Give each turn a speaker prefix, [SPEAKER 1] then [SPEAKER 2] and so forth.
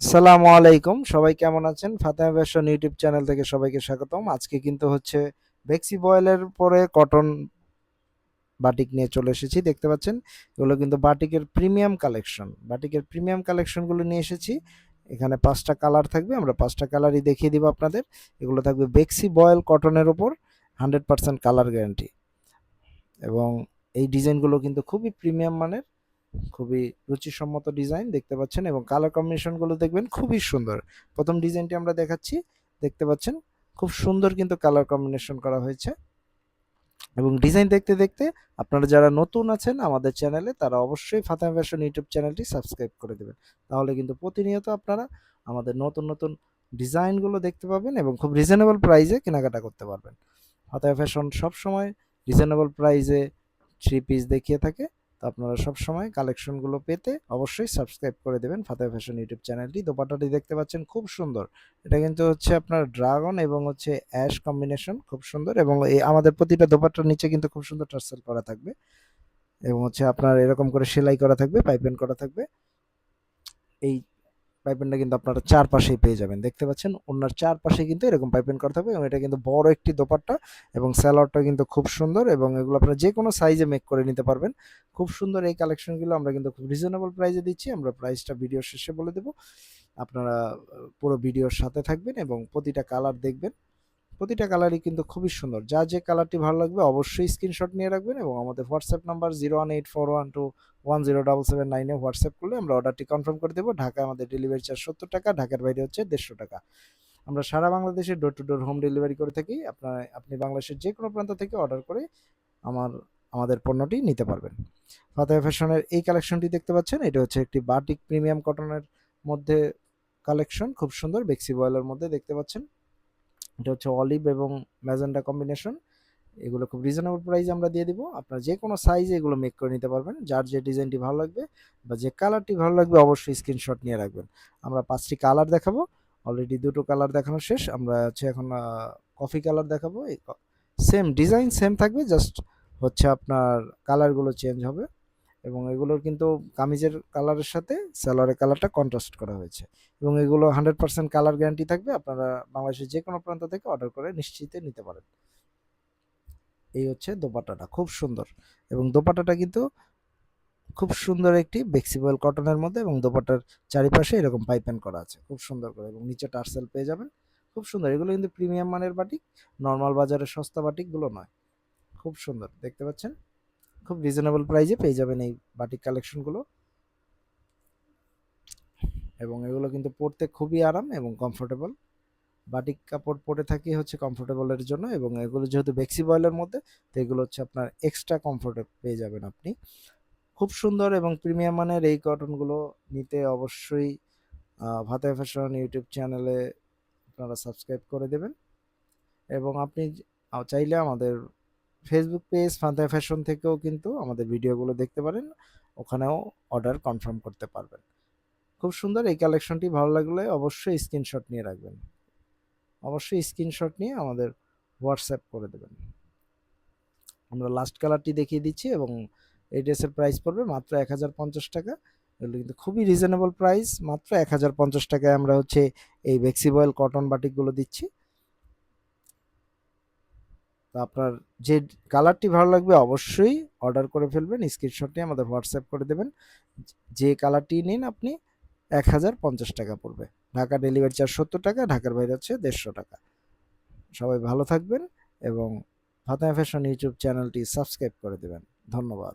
[SPEAKER 1] সালামু আলাইকুম। সবাই কেমন আছেন? ফাতেমা ফ্যাশন ইউটিউব চ্যানেল থেকে সবাইকে স্বাগতম। আজকে কিন্তু হচ্ছে বেক্সি বয়েলের পরে কটন বাটিক নিয়ে চলে এসেছি। দেখতে পাচ্ছেন, এগুলো কিন্তু বাটিকের প্রিমিয়াম কালেকশন বাটিকের প্রিমিয়াম কালেকশনগুলো নিয়ে এসেছি। এখানে পাঁচটা কালার থাকবে। আমরা পাঁচটা কালারই দেখিয়ে দিব আপনাদের। এগুলো থাকবে বেক্সি বয়েল কটনের ওপর হান্ড্রেড পার্সেন্ট কালার গ্যারান্টি এবং এই ডিজাইনগুলো কিন্তু খুবই প্রিমিয়াম মানের। খুবই রুচিসম্মত ডিজাইন দেখতে পাচ্ছেন এবং কালার কম্বিনেশনগুলো দেখবেন খুবই সুন্দর। প্রথম ডিজাইনটি আমরা দেখাচ্ছি, দেখতে পাচ্ছেন? খুব সুন্দর কিন্তু কালার কম্বিনেশন করা হয়েছে। এবং ডিজাইন দেখতে দেখতে আপনারা যারা নতুন আছেন আমাদের চ্যানেলে তারা অবশ্যই ফাতেমা ফ্যাশন ইউটিউব চ্যানেলটি সাবস্ক্রাইব করে দেবেন। তাহলে কিন্তু প্রতিনিয়ত আপনারা আমাদের নতুন নতুন ডিজাইনগুলো দেখতে পাবেন এবং খুব রিজনেবল প্রাইসে কেনাকাটা করতে পারবেন। ফাতেমা ফ্যাশন সবসময় রিজনেবল প্রাইসে থ্রি পিস দেখিয়ে থাকে। তো আপনারা সব সময় কালেকশনগুলো পেতে অবশ্যই সাবস্ক্রাইব করে দেবেন ফাতে ফ্যাশন ইউটিউব চ্যানেলটি দোপাটাটি দেখতে পাচ্ছেন, খুব সুন্দর। এটা কিন্তু হচ্ছে আপনার ড্রাগন এবং হচ্ছে অ্যাশ কম্বিনেশন খুব সুন্দর এবং এই আমাদের প্রতিটা দোপাট্টার নিচে কিন্তু খুব সুন্দর টার্সেল করা থাকবে এবং হচ্ছে আপনার এরকম করে সেলাই করা থাকবে পাইপেন করা থাকবে। এই পাইপেনটা কিন্তু আপনারা চারপাশেই পেয়ে যাবেন। দেখতে পাচ্ছেন ওনার চারপাশে কিন্তু এরকম পাইপেন করতে হবে এবং এটা কিন্তু বড় একটি দোপাট্টা এবং স্যালোয়ারটা কিন্তু খুব সুন্দর এবং এগুলো আপনারা যে কোনো সাইজে মেক করে নিতে পারবেন। খুব সুন্দর এই কালেকশনগুলো আমরা কিন্তু খুব রিজনেবল প্রাইসে দিচ্ছি। আমরা প্রাইসটা ভিডিও শেষে বলে দেবো। আপনারা পুরো ভিডিওর সাথে থাকবেন এবং প্রতিটা কালার দেখবেন। প্রতিটা কালারই কিন্তু খুবই সুন্দর। যা যে কালারটি ভালো লাগবে অবশ্যই স্ক্রিনশট নিয়ে রাখবেন এবং আমাদের WhatsApp number zero one eight four one two one zero double seven নাইনে হোয়াটসঅ্যাপ করলে আমরা অর্ডারটি কনফার্ম করে দেবো। ঢাকা আমাদের ডেলিভারি চার্জ সত্তর টাকা, ঢাকার বাইরে হচ্ছে দেড়শো টাকা। আমরা সারা বাংলাদেশে door to door home delivery করে থাকি। আপনার, আপনি বাংলাদেশের যে কোনো প্রান্ত থেকে অর্ডার করে আমার, আমাদের পণ্যটি নিতে পারবেন। ফাতেহা ফ্যাশনের এই কালেকশনটি দেখতে পাচ্ছেন। এটা হচ্ছে একটি বাটিক প্রিমিয়াম কটনের মধ্যে কালেকশন খুব সুন্দর বেক্সি বয়েলের মধ্যে দেখতে পাচ্ছেন। এটা হচ্ছে অলিভ এবং ম্যাজেন্ডা কম্বিনেশন। এগুলো খুব রিজনেবল প্রাইসে আমরা দিয়ে দিব। আপনারা যে কোনো সাইজে এগুলো মেক করে নিতে পারবেন। যার যে ডিজাইনটি ভালো লাগবে বা যে কালারটি ভালো লাগবে অবশ্যই স্ক্রিনশট নিয়ে রাখবেন। আমরা পাঁচটি কালার দেখাবো। অলরেডি দুটো কালার দেখানো শেষ। আমরা হচ্ছে এখন কফি কালার দেখাবো। সেম ডিজাইন সেম থাকবে। জাস্ট হচ্ছে আপনার কালারগুলো চেঞ্জ হবে। এবং এগুলোর কিন্তু কামিজের কালারের সাথে সালোয়ারের কালারটা কন্ট্রাস্ট করা হয়েছে। এবং এগুলো হান্ড্রেড পার্সেন্ট কালার গ্যারান্টি থাকবে, আপনারা বাংলাদেশের যে কোনো প্রান্ত থেকে অর্ডার করে নিশ্চিতে নিতে পারেন। এই হচ্ছে দোপাট্টাটা, খুব সুন্দর। এবং দোপাট্টাটা কিন্তু খুব সুন্দর একটি বেক্সিবল কটনের মধ্যে এবং দোপাট্টার চারিপাশে এরকম পাইপেন করা আছে, খুব সুন্দর করে এবং নিচে টার্সেল পেয়ে যাবেন। খুব সুন্দর, এগুলো কিন্তু প্রিমিয়াম মানের বাটিক নর্মাল বাজারের সস্তা বাটিকগুলো নয়। খুব সুন্দর, দেখতে পাচ্ছেন? খুব রিজনেবল প্রাইজে পেয়ে যাবেন এই বাটিক কালেকশনগুলো এবং এগুলো কিন্তু পরতে খুবই আরাম এবং কমফোর্টেবল বাটিক কাপড় পরে থাকি হচ্ছে কমফোর্টেবলের জন্য এবং এগুলো যেহেতু বেক্সি বয়েলের মধ্যে, তো এগুলো হচ্ছে আপনার এক্সট্রা কমফোর্টে পেয়ে যাবেন আপনি। খুব সুন্দর এবং প্রিমিয়াম মানের এই কটনগুলো নিতে অবশ্যই ভাতে ফ্যাশন ইউটিউব চ্যানেলে আপনারা সাবস্ক্রাইব করে দেবেন। এবং আপনি চাইলে আমাদের ফেসবুক পেজ ফান্তা ফ্যাশন থেকেও কিন্তু আমাদের ভিডিওগুলো দেখতে পারেন। ওখানেও অর্ডার কনফার্ম করতে পারবেন। খুব সুন্দর এই কালেকশনটি ভালো লাগলে অবশ্যই স্ক্রিনশট নিয়ে রাখবেন। অবশ্যই স্ক্রিনশট নিয়ে আমাদের হোয়াটসঅ্যাপ করে দেবেন। আমরা লাস্ট কালারটি দেখিয়ে দিচ্ছি এবং এই ড্রেসের প্রাইস পড়বে মাত্র এক হাজার পঞ্চাশ টাকা। এগুলো কিন্তু খুবই রিজনেবল প্রাইস মাত্র এক হাজার পঞ্চাশ টাকায় আমরা হচ্ছে এই বেক্সিবয়েল কটন বাটিকগুলো দিচ্ছি। তো আপনার যে কালারটি ভালো লাগবে অবশ্যই অর্ডার করে ফেলবেন স্ক্রিনশটটি আমাদের হোয়াটসঅ্যাপ করে দেবেন। যে কালারটি নিন আপনি, এক হাজার পঞ্চাশ টাকা পড়বে। ঢাকা ডেলিভারি চার্জ সত্তর টাকা, ঢাকার বাইরে হচ্ছে দেড়শো টাকা। সবাই ভালো থাকবেন এবং ফাতেমা ফ্যাশন ইউটিউব চ্যানেলটি সাবস্ক্রাইব করে দেবেন। ধন্যবাদ।